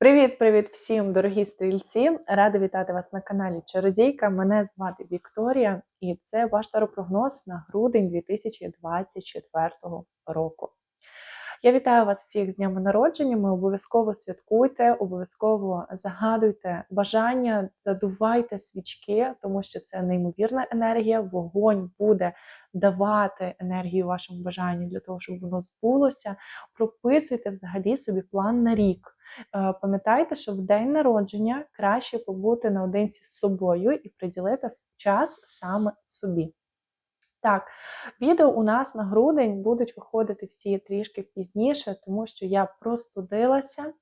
Привіт-привіт всім, дорогі стрільці! Рада вітати вас на каналі Чародійка. Мене звати Вікторія, і це ваш таропрогноз на грудень 2024 року. Я вітаю вас всіх з днями народження. Ми обов'язково святкуйте, обов'язково загадуйте бажання, задувайте свічки, тому що це неймовірна енергія. Вогонь буде давати енергію вашому бажанню для того, щоб воно збулося. Прописуйте взагалі собі план на рік. Е, пам'ятайте, що в день народження краще побути наодинці з собою і приділити час саме собі. Так, відео у нас на грудень будуть виходити всі трішки пізніше, тому що я простудилася е,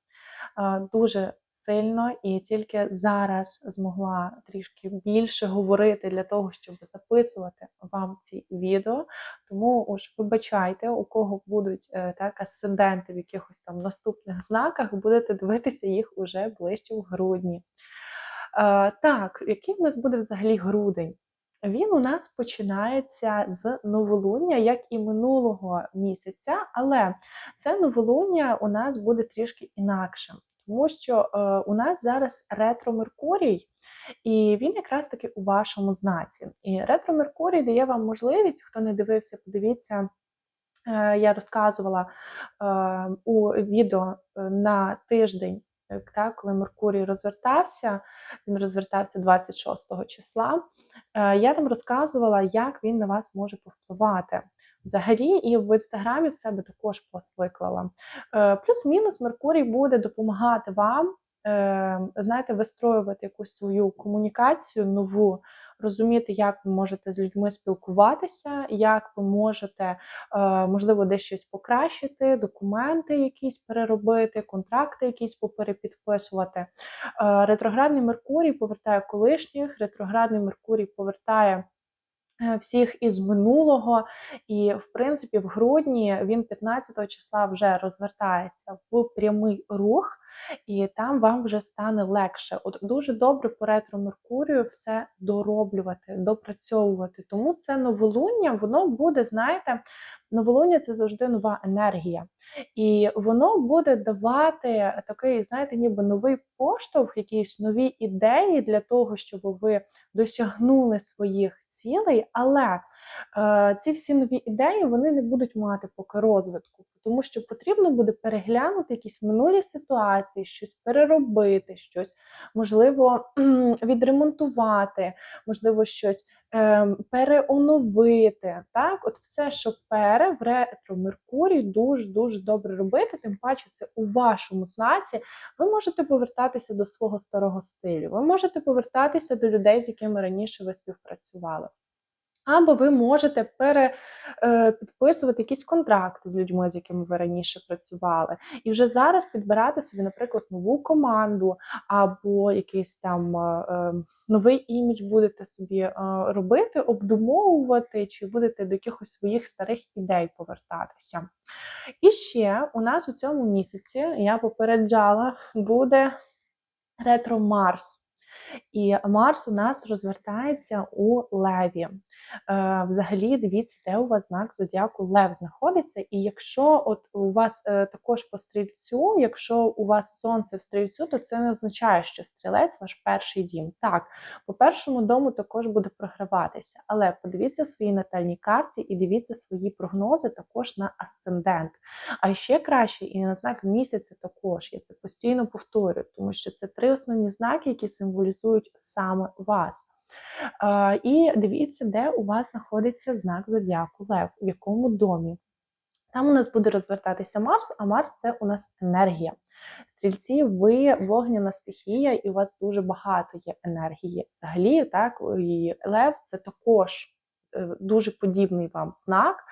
дуже сильно і тільки зараз змогла трішки більше говорити для того, щоб записувати вам ці відео. Тому уж вибачайте, у кого будуть е, так асценденти в якихось там наступних знаках, будете дивитися їх уже ближче в грудні. Е, так, який в нас буде взагалі грудень? Він у нас починається з новолуння, як і минулого місяця, але це новолуння у нас буде трішки інакшим тому що е, у нас зараз ретро Меркурій, і він якраз таки у вашому знаці. І ретро Меркурій дає вам можливість, хто не дивився, подивіться. Е, я розказувала е, у відео на тиждень, так, коли Меркурій розвертався, він розвертався 26 числа. Я там розказувала, як він на вас може повпливати. Взагалі, і в інстаграмі в себе також пост виклала. Е, плюс-мінус Меркурій буде допомагати вам, е, знаєте, вистроювати якусь свою комунікацію нову, розуміти, як ви можете з людьми спілкуватися, як ви можете, е, можливо, десь щось покращити, документи якісь переробити, контракти якісь поперепідписувати. Ретроградний Меркурій повертає колишніх, ретроградний Меркурій повертає. Е, всіх із минулого, і в принципі в грудні він 15 числа вже розвертається в прямий рух, і там вам вже стане легше. От дуже добре по ретро Меркурію все дороблювати, допрацьовувати. Тому це новолуння, воно буде, знаєте, новолуння це завжди нова енергія. І воно буде давати такий, знаєте, ніби новий поштовх, якісь нові ідеї для того, щоб ви досягнули своїх цілей, але ці всі нові ідеї вони не будуть мати поки розвитку, тому що потрібно буде переглянути якісь минулі ситуації, щось переробити, щось можливо відремонтувати, можливо, щось Ем, переоновити. Так, от все, що пере в ретро Меркурій дуже-дуже добре робити, тим паче це у вашому знаці. Ви можете повертатися до свого старого стилю, ви можете повертатися до людей, з якими раніше ви співпрацювали. Або ви можете перепідписувати е, якісь контракти з людьми, з якими ви раніше працювали, і вже зараз підбирати собі, наприклад, нову команду, або якийсь там е, е, новий імідж будете собі робити, обдумовувати, чи будете до якихось своїх старих ідей повертатися. І ще у нас у цьому місяці я попереджала, буде ретро Марс. І Марс у нас розвертається у Леві. Е, взагалі, дивіться, де у вас знак зодіаку Лев знаходиться. І якщо от у вас е, також по стрільцю, якщо у вас сонце в стрільцю, то це не означає, що стрілець ваш перший дім. Так, по першому дому також буде програватися, але подивіться свої натальні карті і дивіться свої прогнози також на асцендент. А ще краще і на знак місяця також. Я це постійно повторюю, тому що це три основні знаки, які символізують символізують саме вас. І дивіться, де у вас знаходиться знак зодіаку Лев, в якому домі. Там у нас буде розвертатися Марс, а Марс це у нас енергія. Стрільці, ви вогняна стихія, і у вас дуже багато є енергії. Взагалі, так, і Лев це також дуже подібний вам знак.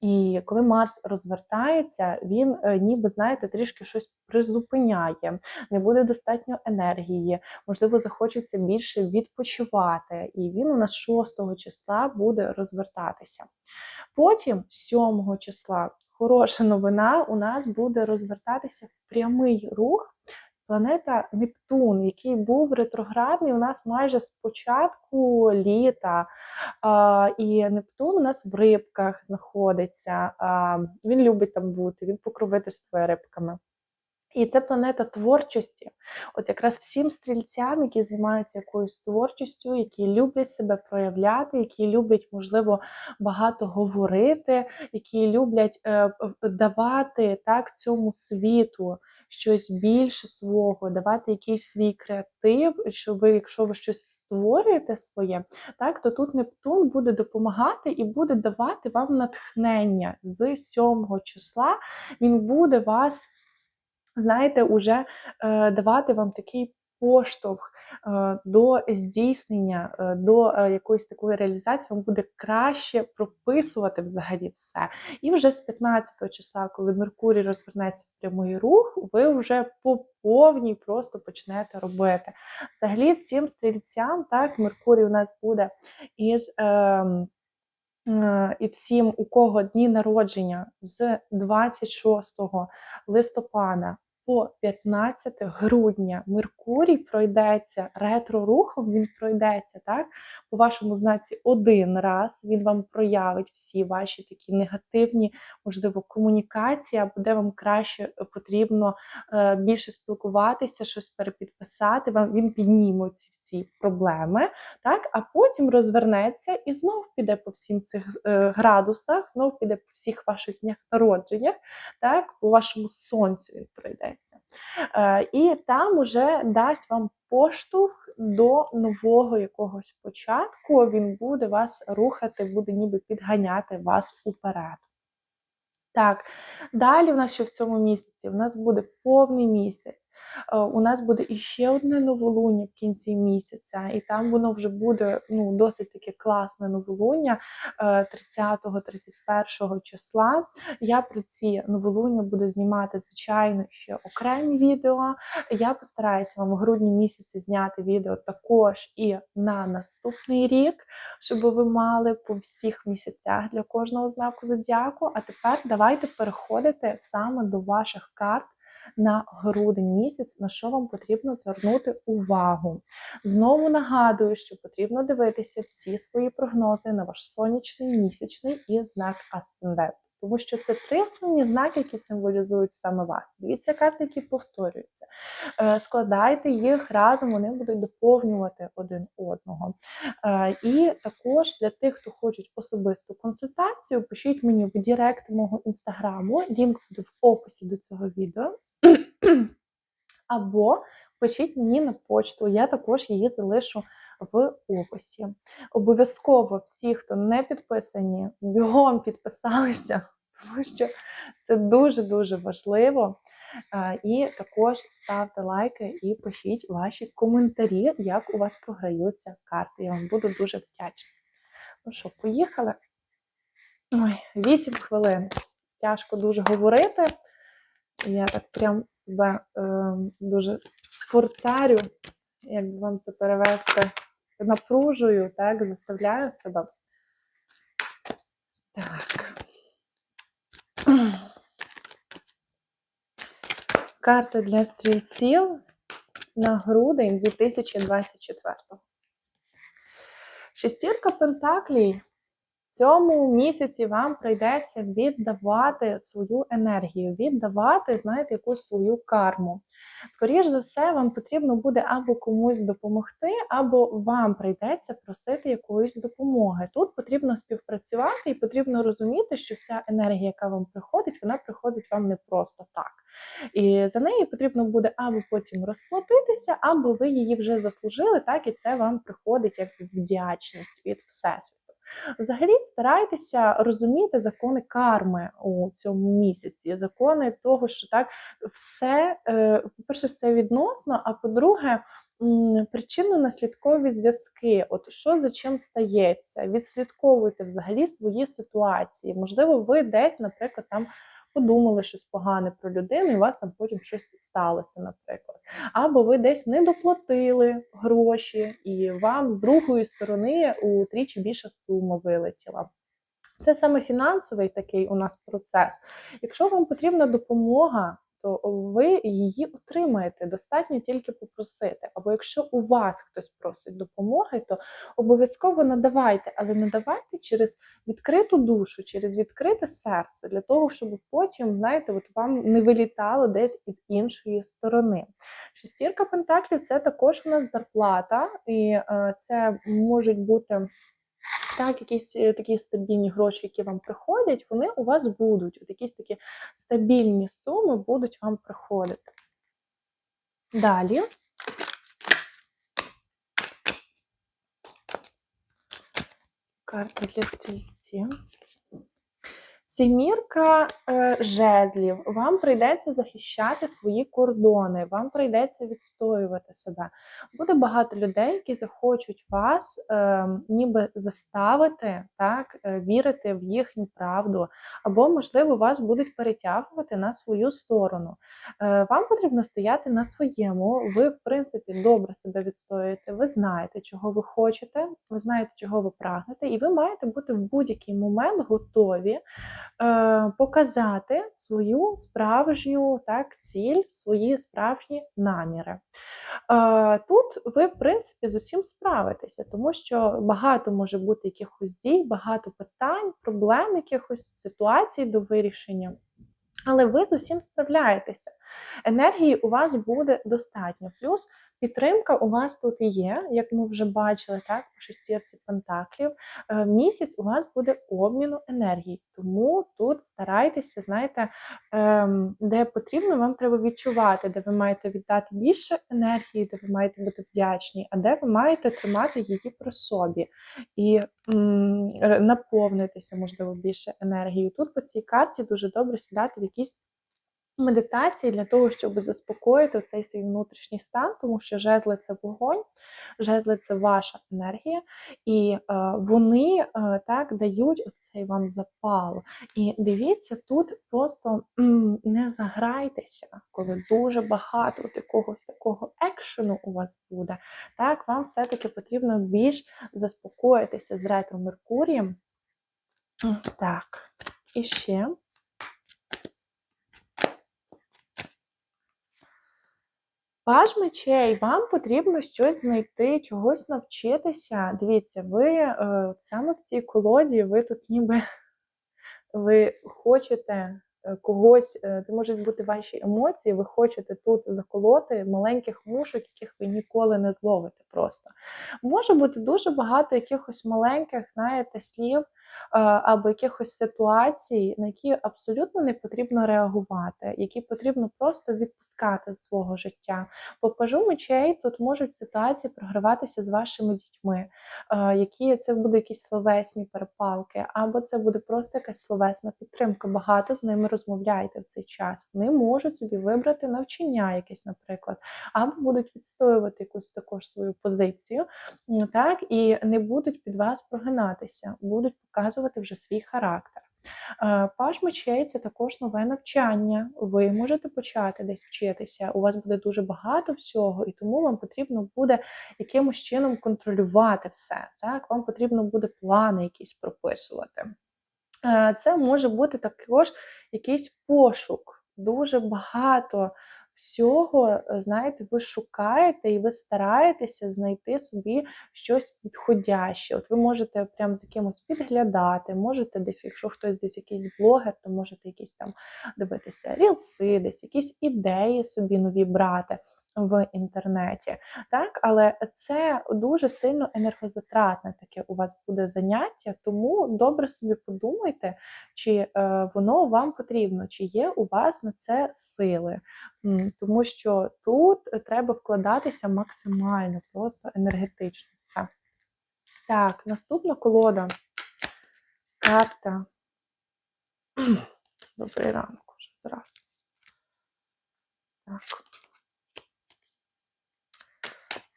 І коли Марс розвертається, він е, ніби, знаєте, трішки щось призупиняє, не буде достатньо енергії, можливо, захочеться більше відпочивати. І він у нас 6 числа буде розвертатися. Потім, 7 числа, хороша новина, у нас буде розвертатися в прямий рух планета Нептун, який був ретроградний у нас майже з початку літа. І Нептун у нас в рибках знаходиться. Він любить там бути, він покровительствує рибками. І це планета творчості. От якраз всім стрільцям, які займаються якоюсь творчістю, які люблять себе проявляти, які люблять, можливо, багато говорити, які люблять е, давати так цьому світу щось більше свого, давати якийсь свій креатив, що ви, якщо ви щось створюєте своє, так то тут Нептун буде допомагати і буде давати вам натхнення з 7 числа. Він буде вас знаєте, уже е, давати вам такий поштовх е, до здійснення, е, до е, якоїсь такої реалізації, вам буде краще прописувати взагалі все. І вже з 15 числа, коли Меркурій розвернеться в прямий рух, ви вже по повній просто почнете робити. Взагалі, всім стрільцям, так, Меркурій у нас буде із. ем, Е, І всім, у кого дні народження з 26 листопада по 15 грудня Меркурій пройдеться ретро-рухом, він пройдеться так, по вашому знаці один раз. Він вам проявить всі ваші такі негативні, можливо, комунікації, або де вам краще потрібно е, більше спілкуватися, щось перепідписати. Він підніме ці всі проблеми так, а потім розвернеться і знов піде по всім цих е, градусах, знов піде по всіх ваших днях народженнях, так, по вашому сонцю він пройдеться. Е, і там уже дасть вам поштовх до нового якогось початку. Він буде вас рухати, буде ніби підганяти вас уперед. Так, далі в нас ще в цьому місяці у нас буде повний місяць. Е, У нас буде іще одне новолуння в кінці місяця, і там воно вже буде ну, досить таке класне новолуння 30-31 числа. Я про ці новолуння буду знімати, звичайно, ще окремі відео. Я постараюся вам в грудні місяці зняти відео також і на наступний рік, щоб ви мали по всіх місяцях для кожного знаку зодіаку. А тепер давайте переходити саме до ваших карт на грудень місяць, на що вам потрібно звернути увагу. Знову нагадую, що потрібно дивитися всі свої прогнози на ваш сонячний, місячний і знак асцендент. Тому що це три основні знаки, які символізують саме вас. Дивіться карти, які повторюються. Е, Складайте їх разом, вони будуть доповнювати один одного. Е, І також для тих, хто хочуть особисту консультацію, пишіть мені в Директ мого інстаграму. Лінк буде в описі до цього відео. Або пишіть мені на почту, я також її залишу в описі. Обов'язково всі, хто не підписані, бігом підписалися, тому що це дуже-дуже важливо. І також ставте лайки і пишіть ваші коментарі, як у вас програються карти. Я вам буду дуже вдячна. Ну що, поїхали? Ой, 8 хвилин. Тяжко дуже говорити. Я так прям себе е, дуже сфорцарю, як вам це перевести, напружую, так, заставляю себе. Так. Карта для стрільців на грудень 2024. Шестірка Пентаклій. В цьому місяці вам прийдеться віддавати свою енергію, віддавати, знаєте, якусь свою карму. Скоріш за все, вам потрібно буде або комусь допомогти, або вам прийдеться просити якоїсь допомоги. Тут потрібно співпрацювати і потрібно розуміти, що вся енергія, яка вам приходить, вона приходить вам не просто так. І за неї потрібно буде або потім розплатитися, або ви її вже заслужили, так і це вам приходить як вдячність від всесвіту. Взагалі старайтеся розуміти закони карми у цьому місяці, закони того, що так все, е, по-перше, все відносно, а по-друге, причинно-наслідкові зв'язки. От що за чим стається, відслідковуйте взагалі свої ситуації. Можливо, ви десь, наприклад, там подумали щось погане про людину, і у вас там потім щось сталося, наприклад. Або ви десь не доплатили гроші, і вам з другої сторони утричі більша сума вилетіла. Це саме фінансовий такий у нас процес. Якщо вам потрібна допомога, то ви її отримаєте. Достатньо тільки попросити. Або якщо у вас хтось просить допомоги, то обов'язково надавайте, але надавайте через відкриту душу, через відкрите серце, для того, щоб потім, знаєте, от вам не вилітало десь із іншої сторони. Шестірка пентаклів це також у нас зарплата, і е, це можуть бути. Так, якісь е, такі стабільні гроші, які вам приходять, вони у вас будуть. От якісь такі стабільні суми будуть вам приходити. Далі. Карта для стрільців. Семірка е, жезлів. Вам прийдеться захищати свої кордони, вам прийдеться відстоювати себе. Буде багато людей, які захочуть вас е, ніби заставити так, е, вірити в їхню правду, або, можливо, вас будуть перетягувати на свою сторону. Е, вам потрібно стояти на своєму. Ви, в принципі, добре себе відстоюєте, ви знаєте, чого ви хочете, ви знаєте, чого ви прагнете, і ви маєте бути в будь-який момент готові показати свою справжню так, ціль, свої справжні наміри. Е, Тут ви, в принципі, з усім справитеся, тому що багато може бути якихось дій, багато питань, проблем, якихось ситуацій до вирішення. Але ви з усім справляєтеся. Енергії у вас буде достатньо. Плюс підтримка у вас тут є, як ми вже бачили, так, по шестірці пентаклів. Е, Місяць у вас буде обміну енергії. Тому тут старайтеся, знаєте, ем, де потрібно, вам треба відчувати, де ви маєте віддати більше енергії, де ви маєте бути вдячні, а де ви маєте тримати її при собі і наповнитися, можливо, більше енергією. Тут по цій карті дуже добре сідати в якісь медитації для того, щоб заспокоїти цей свій внутрішній стан, тому що жезли це вогонь, жезли це ваша енергія, і е, вони е, так дають оцей вам запал. І дивіться, тут просто м, не заграйтеся, коли дуже багато якогось такого екшену у вас буде. Так, вам все-таки потрібно більш заспокоїтися з ретро Меркурієм. Так, і ще. Паж мечей, вам потрібно щось знайти, чогось навчитися. Дивіться, ви е, саме в цій колоді, ви тут ніби ви хочете е, когось, е, це можуть бути ваші емоції, ви хочете тут заколоти маленьких мушок, яких ви ніколи не зловите просто. Може бути дуже багато якихось маленьких, знаєте, слів або якихось ситуацій, на які абсолютно не потрібно реагувати, які потрібно просто відпускати з свого життя. По пажу мечей тут можуть ситуації програватися з вашими дітьми, які це буде якісь словесні перепалки, або це буде просто якась словесна підтримка. Багато з ними розмовляйте в цей час. Вони можуть собі вибрати навчання, якесь, наприклад, або будуть відстоювати якусь також свою позицію, так і не будуть під вас прогинатися, будуть показувати вже свій характер. Паж мечей це також нове навчання. Ви можете почати десь вчитися. У вас буде дуже багато всього, і тому вам потрібно буде якимось чином контролювати все. Так, вам потрібно буде плани якісь прописувати. Це може бути також якийсь пошук. Дуже багато всього, е, знаєте, ви шукаєте і ви стараєтеся знайти собі щось підходяще. От ви можете прям з якимось підглядати, можете десь, якщо хтось десь якийсь блогер, то можете якісь там дивитися рілси, десь якісь ідеї собі нові брати. В інтернеті, так, але це дуже сильно енергозатратне таке у вас буде заняття, тому добре собі подумайте, чи е, воно вам потрібно, чи є у вас на це сили. Тому що тут треба вкладатися максимально, просто енергетично. Це. Так, наступна колода. Карта. Добрий ранок уже зразу. Так.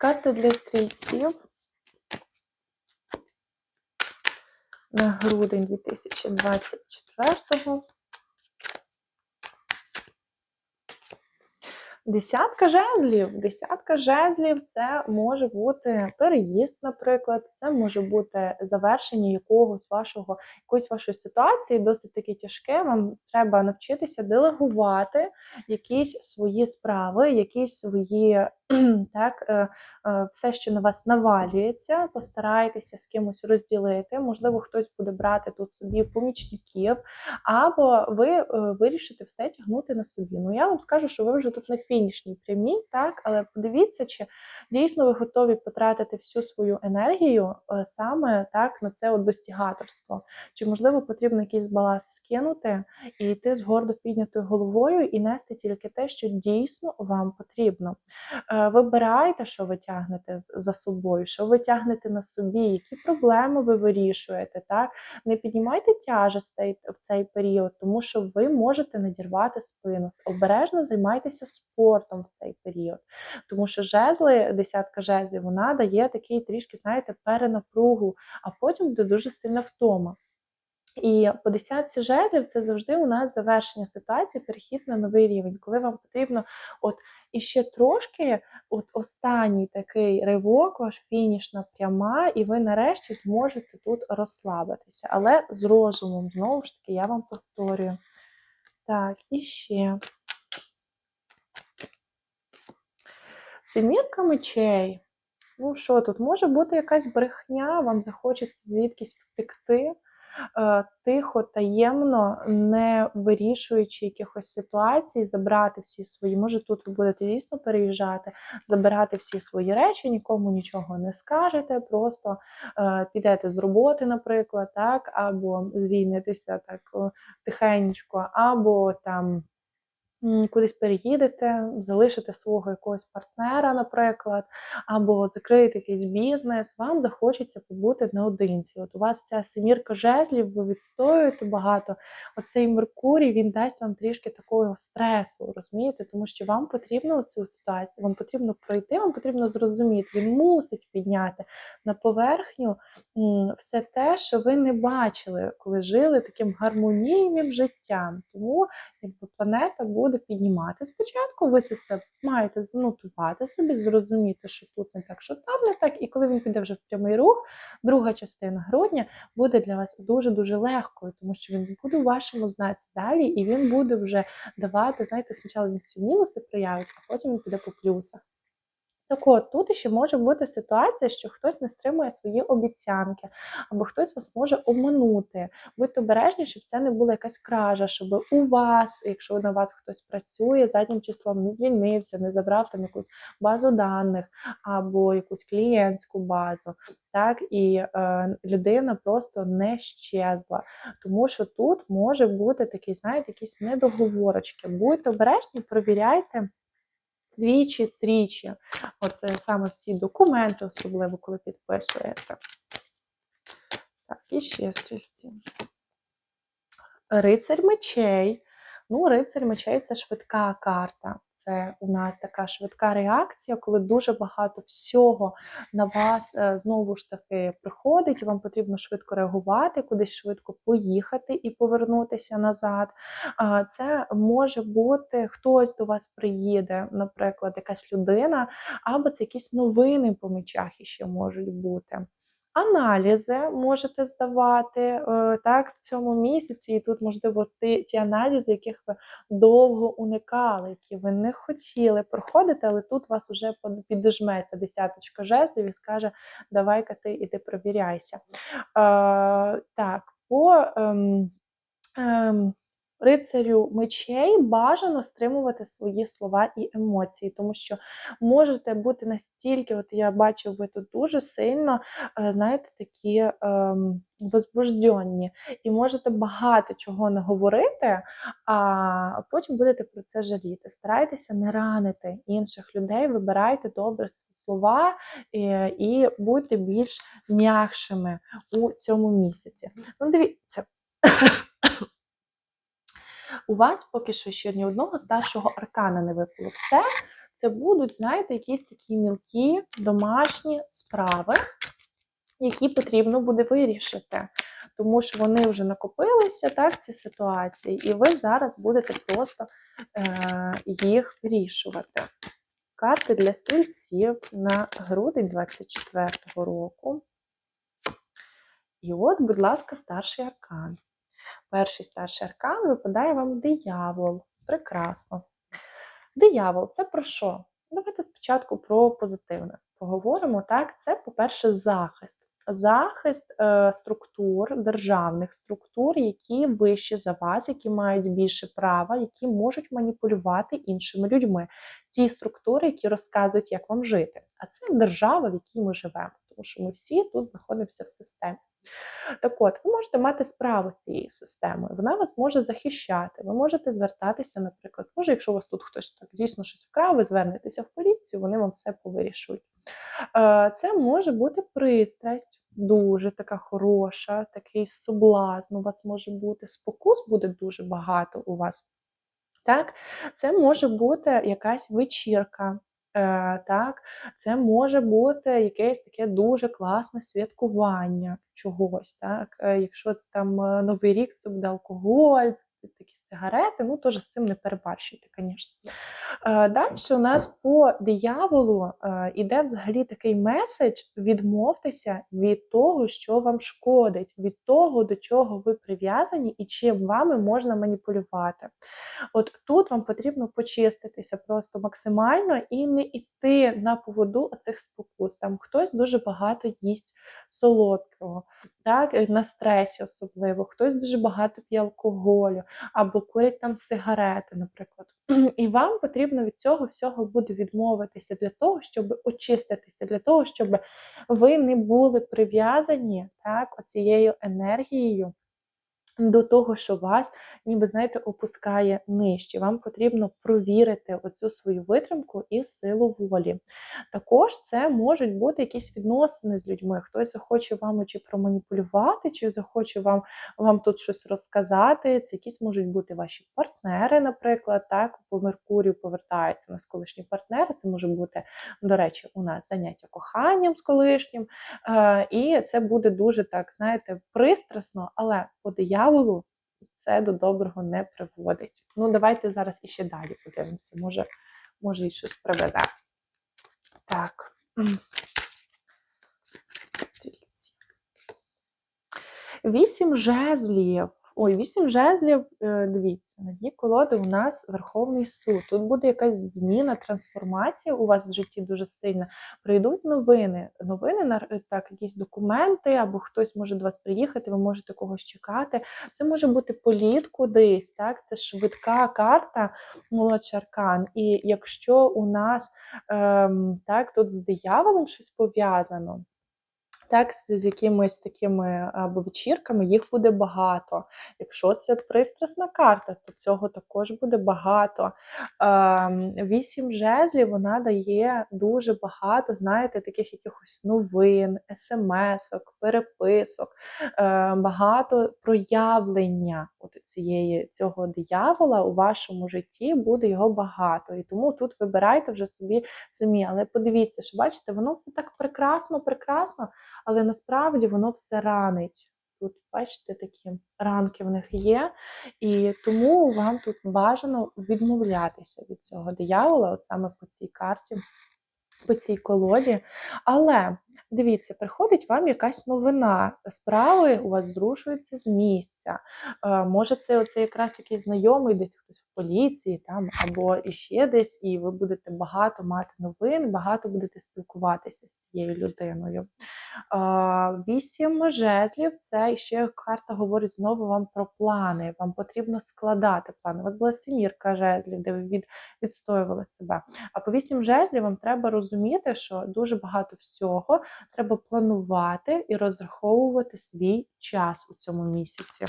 Карта для стрільців на грудень 2024. Десятка жезлів. Десятка жезлів це може бути переїзд, наприклад, це може бути завершення якогось вашого, якоїсь вашої ситуації, досить таки тяжке. Вам треба навчитися делегувати якісь свої справи, якісь свої так, е, е, все, що на вас навалюється, постарайтеся з кимось розділити. Можливо, хтось буде брати тут собі помічників, або ви е, вирішите все тягнути на собі. Ну я вам скажу, що ви вже тут на фінішній прямій, так, але подивіться, чи дійсно ви готові потратити всю свою енергію саме так на це от достігаторство. Чи можливо потрібно якийсь баласт скинути і йти з гордо піднятою головою і нести тільки те, що дійсно вам потрібно. Е, Вибирайте, що ви тягнете за собою, що ви тягнете на собі, які проблеми ви вирішуєте. Так? Не піднімайте тяжестей в цей період, тому що ви можете надірвати спину. Обережно займайтеся спортом в цей період. Тому що жезли, десятка жезлів, вона дає такий трішки, знаєте, перенапругу, а потім буде дуже сильна втома. І по десятці жезлів це завжди у нас завершення ситуації, перехід на новий рівень, коли вам потрібно от іще трошки, от останній такий ривок, ваш фінішна пряма, і ви нарешті зможете тут розслабитися. Але з розумом, знову ж таки, я вам повторюю. Так, і ще. Семірка мечей. Ну що тут? Може бути якась брехня, вам захочеться звідкись втекти тихо, таємно, не вирішуючи якихось ситуацій, забрати всі свої. Може, тут ви будете дійсно переїжджати, забирати всі свої речі, нікому нічого не скажете, просто е, підете з роботи, наприклад, так, або звільнитися так тихенько, або там. Кудись переїдете, залишите свого якогось партнера, наприклад, або закриєте якийсь бізнес, вам захочеться побути наодинці. От у вас ця семірка жезлів, ви відстоюєте багато. Оцей Меркурій він дасть вам трішки такого стресу, розумієте? Тому що вам потрібно цю ситуацію, вам потрібно пройти, вам потрібно зрозуміти. Він мусить підняти на поверхню все те, що ви не бачили, коли жили таким гармонійним життям. Тому якби планета буде піднімати. Спочатку ви це все маєте занотувати собі, зрозуміти, що тут не так, що там не так. І коли він піде вже в прямий рух, друга частина грудня буде для вас дуже-дуже легкою, тому що він буде у вашому знаці далі, і він буде вже давати, знаєте, спочатку він всі мінуси проявить, а потім він піде по плюсах. Так от, тут ще може бути ситуація, що хтось не стримує свої обіцянки, або хтось вас може обманути. Будьте обережні, щоб це не була якась кража, щоб у вас, якщо на вас хтось працює, заднім числом не звільнився, не забрав там якусь базу даних або якусь клієнтську базу. Так, і е, людина просто не щезла. Тому що тут може бути такий, знаєте, якісь недоговорочки. Будьте обережні, провіряйте двічі, тричі. От е, саме ці документи, особливо коли підписуєте. Так, і ще стрільці. Рицарь мечей. Ну, рицарь мечей це швидка карта. Це у нас така швидка реакція, коли дуже багато всього на вас е, знову ж таки приходить, і вам потрібно швидко реагувати, кудись швидко поїхати і повернутися назад. Це може бути хтось до вас приїде, наприклад, якась людина, або це якісь новини по мечах іще можуть бути. Аналізи можете здавати е, так в цьому місяці, і тут можливо ті, ті аналізи, яких ви довго уникали, які ви не хотіли проходити, але тут вас уже підіжметься десяточка жезлів і скаже: давай-ка ти іди провіряйся. Е, так, по ем, ем, рицарю мечей бажано стримувати свої слова і емоції, тому що можете бути настільки, от я бачу, ви тут дуже сильно, е, знаєте, такі ем, возбужденні, і можете багато чого не говорити, а потім будете про це жаліти. Старайтеся не ранити інших людей, вибирайте добре слова е, і будьте більш м'якшими у цьому місяці. Ну, дивіться. У вас поки що ще ні одного старшого аркана не випало. Все це будуть, знаєте, якісь такі мілкі домашні справи, які потрібно буде вирішити. тому що вони вже накопилися, так, ці ситуації, і ви зараз будете просто е, їх вирішувати. Карти для стрільців на грудень 24-го року. І от, будь ласка, старший аркан. Перший старший аркан випадає вам диявол. Прекрасно. Диявол це про що? Давайте спочатку про позитивне. Поговоримо так. Це, по-перше, захист. Захист е, структур, державних структур, які вищі за вас, які мають більше права, які можуть маніпулювати іншими людьми. Ті структури, які розказують, як вам жити. А це держава, в якій ми живемо, тому що ми всі тут знаходимося в системі. Так от, ви можете мати справу з цією системою, вона вас може захищати. Ви можете звертатися, наприклад, може, якщо у вас тут хтось так дійсно щось вкрав, ви звернетеся в поліцію, вони вам все повирішують. Е, Це може бути пристрасть, дуже така хороша, такий соблазн у вас може бути, спокус буде дуже багато у вас. Так, Це може бути якась вечірка. Е, так, Це може бути якесь таке дуже класне святкування чогось. так, е, Якщо це там е, Новий рік, це буде алкоголь, це такі сигарети, ну теж з цим не перебарщуйте, звісно. Далі у нас по дияволу іде взагалі такий меседж: відмовтеся від того, що вам шкодить, від того, до чого ви прив'язані і чим вами можна маніпулювати. От тут вам потрібно почиститися просто максимально і не йти на поводу цих спокус. Там хтось дуже багато їсть солодкого, так, на стресі особливо, хтось дуже багато п'є алкоголю або курять там сигарети, наприклад. І вам потрібно від цього всього буде відмовитися для того, щоб очиститися, для того, щоб ви не були прив'язані так, оцією енергією до того, що вас, ніби, знаєте, опускає нижче. Вам потрібно провірити оцю свою витримку і силу волі. Також це можуть бути якісь відносини з людьми. Хтось захоче вам чи проманіпулювати, чи захоче вам вам тут щось розказати. Це якісь можуть бути ваші партнери, наприклад, так, по Меркурію повертаються у колишні партнери. Це може бути, до речі, у нас заняття коханням з колишнім. Е, і це буде дуже так, знаєте, пристрасно, але по дияволу це до доброго не приводить. Ну, давайте зараз іще далі подивимося. Може, може і щось приведе. Так. Вісім жезлів. Ой, вісім жезлів, е, дивіться, на дні колоди у нас Верховний суд. Тут буде якась зміна, трансформація у вас в житті дуже сильна. Прийдуть новини. Новини так, якісь документи, або хтось може до вас приїхати, ви можете когось чекати. Це може бути політ кудись, так, це швидка карта, молодший аркан. І якщо у нас ем, так, тут з дияволом щось пов'язано текст з якимись такими або вечірками, їх буде багато. Якщо це пристрасна карта, то цього також буде багато. Ем, вісім жезлів вона дає дуже багато, знаєте, таких якихось новин, смс-ок, переписок, ем, багато проявлення от цієї цього диявола у вашому житті буде його багато. І тому тут вибирайте вже собі самі. Але подивіться, що бачите, воно все так прекрасно, прекрасно але насправді воно все ранить. Тут, бачите, такі ранки в них є, і тому вам тут бажано відмовлятися від цього диявола, от саме по цій карті, по цій колоді. Але дивіться, приходить вам якась новина. Справи у вас зрушуються з місця. Е, може, це оце якраз якийсь знайомий, десь хтось поліції, там, або іще десь, і ви будете багато мати новин, багато будете спілкуватися з цією людиною. Вісім жезлів це ще карта говорить знову вам про плани. Вам потрібно складати плани. У вас була сімірка жезлів, де ви від, відстоювали себе. А по вісім жезлів вам треба розуміти, що дуже багато всього треба планувати і розраховувати свій час у цьому місяці.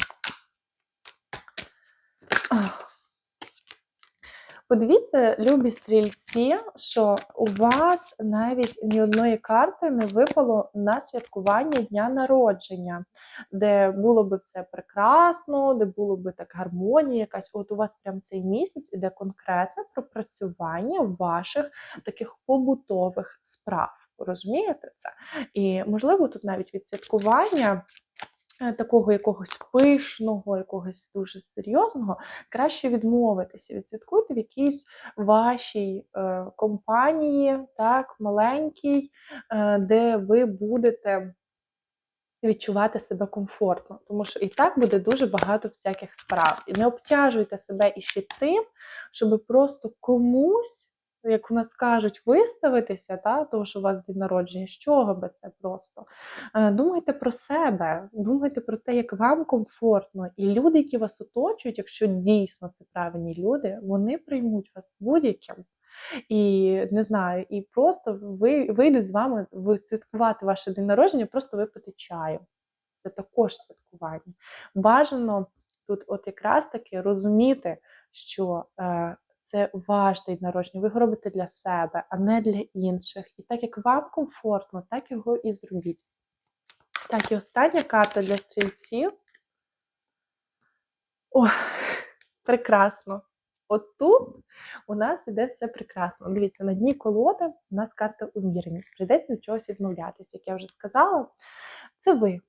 Подивіться, любі стрільці, що у вас навіть ні одної карти не випало на святкування дня народження, де було би все прекрасно, де було би так гармонія, якась. От у вас прям цей місяць іде конкретне пропрацювання ваших таких побутових справ. Розумієте це? І можливо, тут навіть відсвяткування е, такого якогось пишного, якогось дуже серйозного, краще відмовитися. Відсвяткуйте в якійсь вашій е, компанії, так, маленькій, е, де ви будете відчувати себе комфортно, тому що і так буде дуже багато всяких справ. І не обтяжуйте себе іще тим, щоб просто комусь, як у нас кажуть, виставитися, та, того, що у вас день народження, з чого би це просто. Е, Думайте про себе, думайте про те, як вам комфортно. І люди, які вас оточують, якщо дійсно це правильні люди, вони приймуть вас будь-яким. І не знаю, і просто ви вийдуть з вами святкувати ваше день народження, просто випити чаю. Це також святкування. Бажано тут, от якраз таки розуміти, що е, це ваш день народження, ви його робите для себе, а не для інших. І так як вам комфортно, так його і зробіть. Так, і остання карта для стрільців. О, прекрасно. От тут у нас іде все прекрасно. Дивіться, на дні колоди у нас карта уміреність. Прийдеться від чогось відмовлятися, як я вже сказала. Це ви.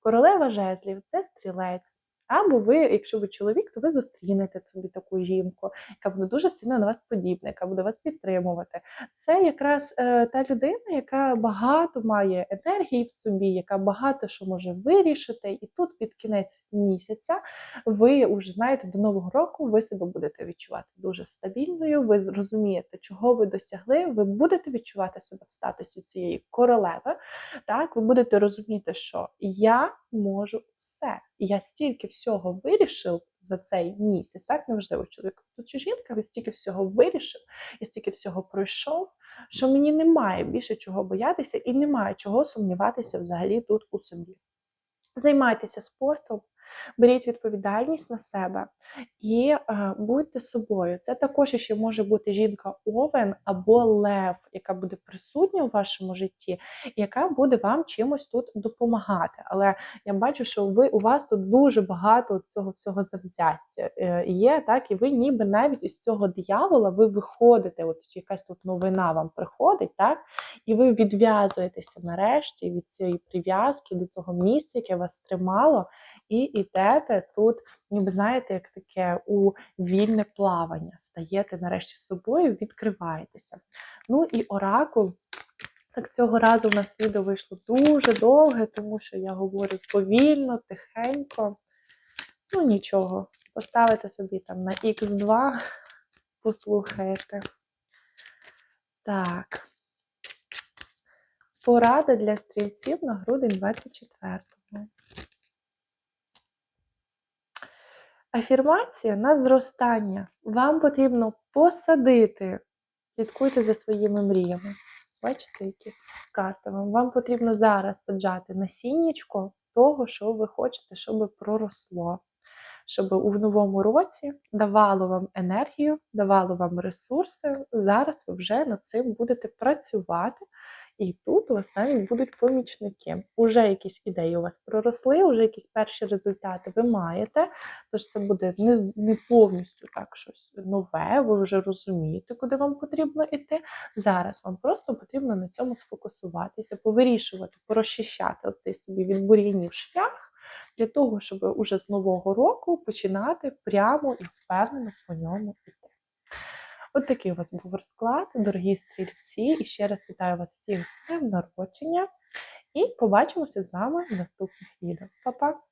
Королева жезлів, це стрілець. Або ви, якщо ви чоловік, то ви зустрінете собі таку жінку, яка буде дуже сильно на вас подібна, яка буде вас підтримувати. Це якраз е, та людина, яка багато має енергії в собі, яка багато що може вирішити. І тут під кінець місяця ви вже знаєте, до нового року ви себе будете відчувати дуже стабільною. Ви зрозумієте, чого ви досягли. Ви будете відчувати себе в статусі цієї королеви. Так, ви будете розуміти, що я можу все. І я стільки всього вирішив за цей місяць, так неважливо, чоловік тут чи жінка, ви стільки всього вирішив, і стільки всього пройшов, що мені немає більше чого боятися і немає чого сумніватися взагалі тут у собі. Займайтеся спортом, беріть відповідальність на себе і е, будьте собою. Це також ще може бути жінка овен або лев, яка буде присутня у вашому житті, яка буде вам чимось тут допомагати. Але я бачу, що ви у вас тут дуже багато цього всього завзяття е, є, так, і ви ніби навіть із цього диявола ви виходите, от якась тут новина вам приходить, так, і ви відв'язуєтеся нарешті від цієї прив'язки до того місця, яке вас тримало, і йдете тут, ніби знаєте, як таке у вільне плавання. Стаєте нарешті собою, відкриваєтеся. Ну і оракул. Так, цього разу в нас відео вийшло дуже довге, тому що я говорю повільно, тихенько. Ну, нічого. Поставите собі там на Х2, послухаєте. Так. Порада для стрільців на грудень 24-го. Афірмація на зростання. Вам потрібно посадити, слідкуйте за своїми мріями. Бачите, які карти вам? Вам потрібно зараз саджати насіннячко того, що ви хочете, щоб проросло. Щоб у новому році давало вам енергію, давало вам ресурси. Зараз ви вже над цим будете працювати, і тут у вас навіть будуть помічники. Уже якісь ідеї у вас проросли, уже якісь перші результати ви маєте. Тож це буде не, не повністю так щось нове, ви вже розумієте, куди вам потрібно йти. Зараз вам просто потрібно на цьому сфокусуватися, повирішувати, порозчищати оцей собі від бур'янів шлях. Для того, щоб уже з нового року починати прямо і впевнено по ньому. От такий у вас був розклад, дорогі стрільці. І ще раз вітаю вас всіх з днем народження. І побачимося з вами в наступних відео. Па-па!